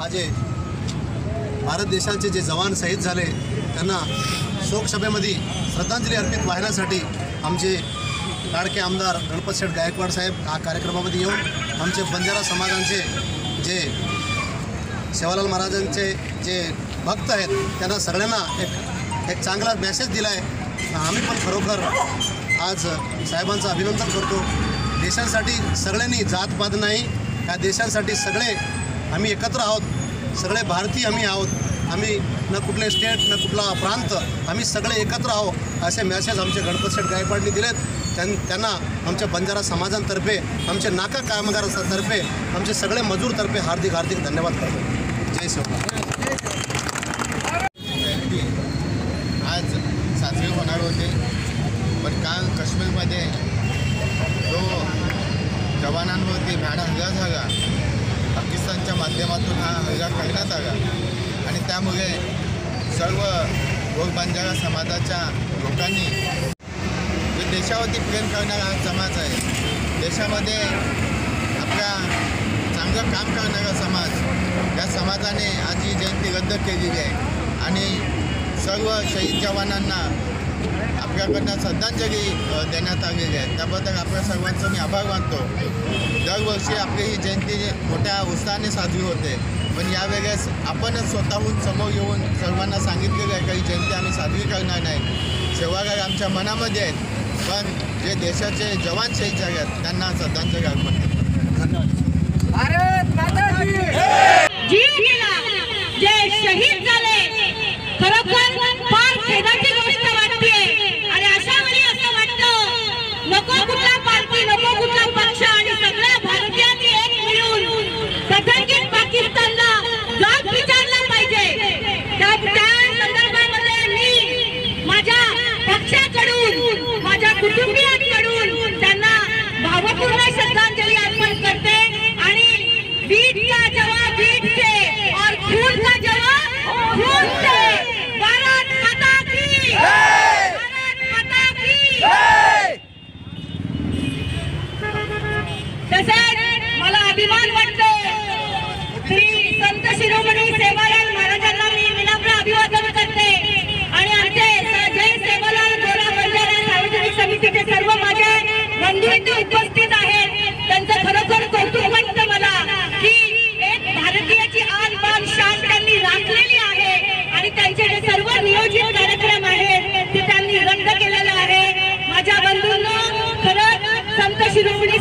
माझे भारत देशाचे जे जवान शहीद झाले त्यांना शोकसभेमध्ये श्रद्धांजली अर्पित वाहण्यासाठी आमचे लाडके आमदार गणपत शेठ गायकवाड साहेब हा कार्यक्रमामध्ये येऊन आमचे बंजारा समाजांचे जे सेवालाल महाराजांचे जे भक्त आहेत त्यांना सगळ्यांना एक एक चांगला मेसेज दिला आहे आम्ही पण खरोखर आज साहेबांचं अभिनंदन करतो. देशांसाठी सगळ्यांनी जातपात नाही या देशांसाठी सगळे आम्ही एकत्र आहोत. सगळे भारतीय आम्ही आहोत. आम्ही न कुठले स्टेट न कुठला प्रांत आम्ही सगळे एकत्र आहोत असे मेसेज आमचे गणपत शेठ गायकवाडनी दिलेत. त्यां त्यांना आमच्या बंजारा समाजांतर्फे आमचे नाका कामगारांतर्फे आमचे सगळे मजूरतर्फे हार्दिक हार्दिक धन्यवाद करतो. जय शिवराय. आज साजरे होणार होते पण काल काश्मीरमध्ये जो जवानांवरती भ्याडा हल्ला झाला पाकिस्तानच्या माध्यमातून हा हल्ला करण्यात आला. आणि त्यामुळे सर्व गोरबांजारा समाजाच्या लोकांनी जे देशावरती प्रेम करणारा हा समाज आहे देशामध्ये आपला चांगलं काम करणारा समाज या समाजाने आज ही जयंती रद्द केलेली आहे. आणि सर्व शहीद जवानांना आपल्याकडनं श्रद्धांजली देण्यात आलेली आहे. त्याबद्दल आपल्या सर्वांचं मी आभार मानतो. दरवर्षी आपली ही जयंती मोठ्या उत्साहाने साजरी होते. पण यावेळेस आपणच स्वतःहून समोर येऊन सर्वांना सांगितलेलं आहे का ही जयंती आम्ही साजरी करणार नाही. सेवागार आमच्या मनामध्ये आहेत. पण जे देशाचे जवान शहीद झाले आहेत त्यांना श्रद्धांजली अर्पण करतो. भारत माता की जीव गेला. जे शहीद झाले. खरोखर फार खेदाची गोष्ट वाटते आणि अशा वेळी असं वाटतं नको कुठला पार्टी नको कुठला पक्ष आणि सगळ्या भारतीयांनी एक मिळून कथंकित पाकिस्तानला जाब विचारला पाहिजे त्या त्या संदर्भामध्ये मी माझ्या पक्षाकडून माझ्या कुटुंबियांकडून त्यांना भावपूर्ण श्रद्धांजली अर्पण करते आणि बीट का जवाब बीट से और खून का जवाब खून से भारत माता की! भारत माता की! तसेच मला अभिमान वाटतो श्री संत शिरोमणी सेवालाल महाराजांना मी विनम्र अभिवादन करते आणि आमचे स- जय सेवालाल गोरा बंजारा सार्वजनिक समितीचे सर्व माझे बंधू इथे उपस्थित आहेत त्यांचं खरोखर कौतुक वाटतं मला की एक भारतीयाची आन बान शान त्यांनी राखलेली आहे आणि त्यांचे सर्व नियोजित कार्यक्रम आहेत ते त्यांनी रद्द केलेले आहे. माझ्या बंधूंना खरंच संत शिरोमणी